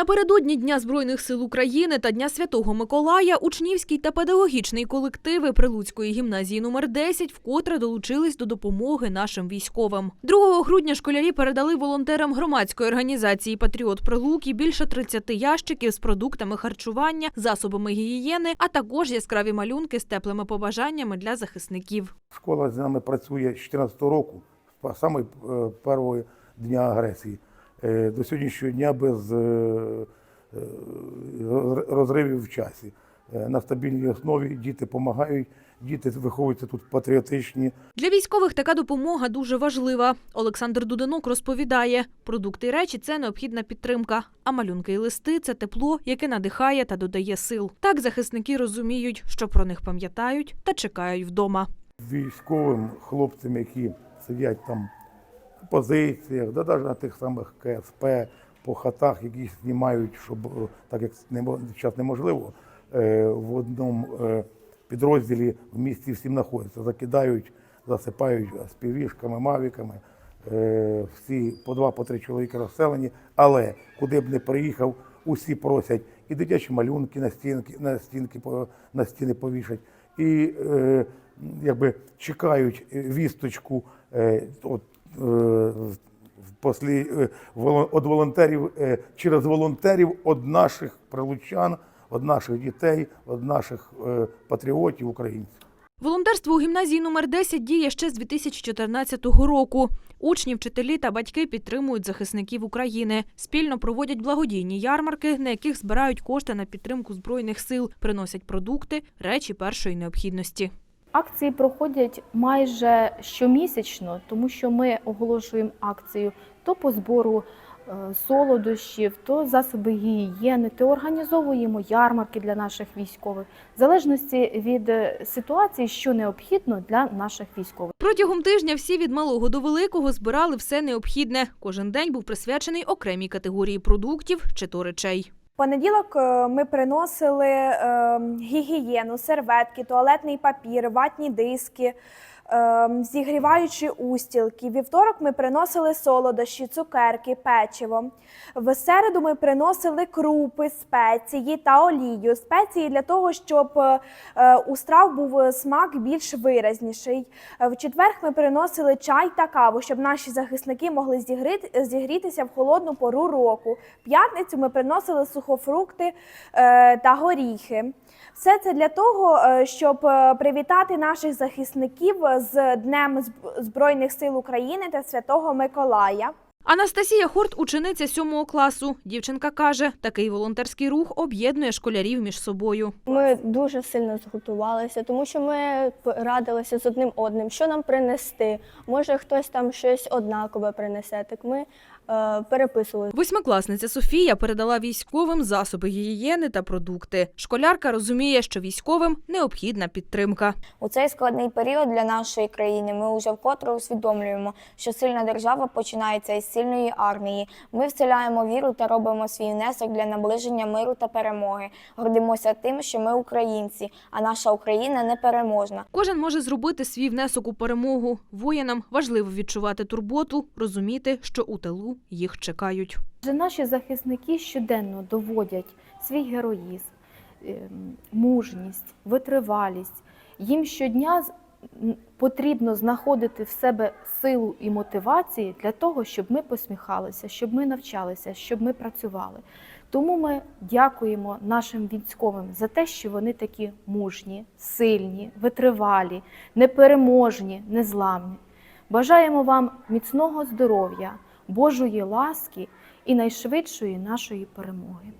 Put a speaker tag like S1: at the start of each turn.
S1: Напередодні Дня Збройних сил України та Дня Святого Миколая учнівський та педагогічний колективи Прилуцької гімназії номер 10 вкотре долучились до допомоги нашим військовим. 2 грудня школярі передали волонтерам громадської організації Патріот Прилуки більше 30 ящиків з продуктами харчування, засобами гігієни, а також яскраві малюнки з теплими побажаннями для захисників.
S2: Школа з нами працює з 2014 року, саме першого дня агресії. Е, До сьогоднішнього дня без е, е, розривів в часі. На стабільній основі діти допомагають, діти виховуються тут патріотичні.
S1: Для військових така допомога дуже важлива. Олександр Дуденок розповідає, продукти і речі це необхідна підтримка, а малюнки і листи це тепло, яке надихає та додає сил. Так захисники розуміють, що про них пам'ятають та чекають вдома.
S2: Військовим хлопцям, які сидять там позиціях, да навіть на тих самих КСП, по хатах, які знімають, щоб е, так як зараз неможливо, е, в одному е, підрозділі в місті всім знаходяться, закидають, засипають співішками, мавіками. Всі по два, по три чоловіка розселені, але куди б не приїхав, усі просять і дитячі малюнки на стінки, на стінки на стіни повішать, і е, якби чекають вісточку е, от, е, е, від волонтерів е, через волонтерів від наших прилучан, від наших дітей, від наших патріотів українців.
S1: Волонтерство у гімназії номер 10 діє ще з 2014 року. Учні, вчителі та батьки підтримують захисників України. Спільно проводять благодійні ярмарки, на яких збирають кошти на підтримку збройних сил, приносять продукти, речі першої необхідності.
S3: Акції проходять майже щомісячно, тому що ми оголошуємо акцію то по збору е, солодощів, то засоби гігієни, то організовуємо ярмарки для наших військових, в залежності від е, ситуації, що необхідно для наших військових.
S1: Протягом тижня всі від малого до великого збирали все необхідне. Кожен день був присвячений окремій категорії продуктів чи то речей.
S4: Понеділок е, ми приносили е, гігієну, серветки, туалетний папір, ватні диски, зігріваючі устілки. Вівторок ми приносили солодощі, цукерки, печиво. В середу ми приносили крупи, спеції та олію. Спеції для того, щоб е, у страв був смак більш виразніший. Е, В четвер ми приносили чай та каву, щоб наші захисники могли зігрітися в холодну пору року. В п'ятницю ми приносили сухофрукти е, та горіхи. Все це для того, е, щоб е, привітати наших захисників з Днем Збройних сил України та Святого Миколая.
S1: Анастасія Хорт – учениця сьомого класу. Дівчинка каже, такий волонтерський рух об'єднує школярів між собою.
S5: Ми дуже сильно зготувалися, тому що ми радилися з одним одним, що нам принести. Може, хтось там щось однакове принесе. Так ми е, переписували.
S1: Восьмикласниця Софія передала військовим засоби гігієни та продукти. Школярка розуміє, що військовим необхідна підтримка.
S6: У цей складний період для нашої країни ми вже вкотре усвідомлюємо, що сильна держава починається із сильної армії. Ми вселяємо віру та робимо свій внесок для наближення миру та перемоги. Гордимося тим, що ми українці, а наша Україна непереможна.
S1: Кожен може зробити свій внесок у перемогу. Воїнам важливо відчувати турботу, розуміти, що у тилу їх чекають.
S3: Адже наші захисники щоденно доводять свій героїзм, ем, мужність, витривалість. Їм щодня потрібно знаходити в себе силу і мотивації для того, щоб ми посміхалися, щоб ми навчалися, щоб ми працювали. Тому ми дякуємо нашим військовим за те, що вони такі мужні, сильні, витривалі, непереможні, незламні. Бажаємо вам міцного здоров'я, Божої ласки і найшвидшої нашої перемоги.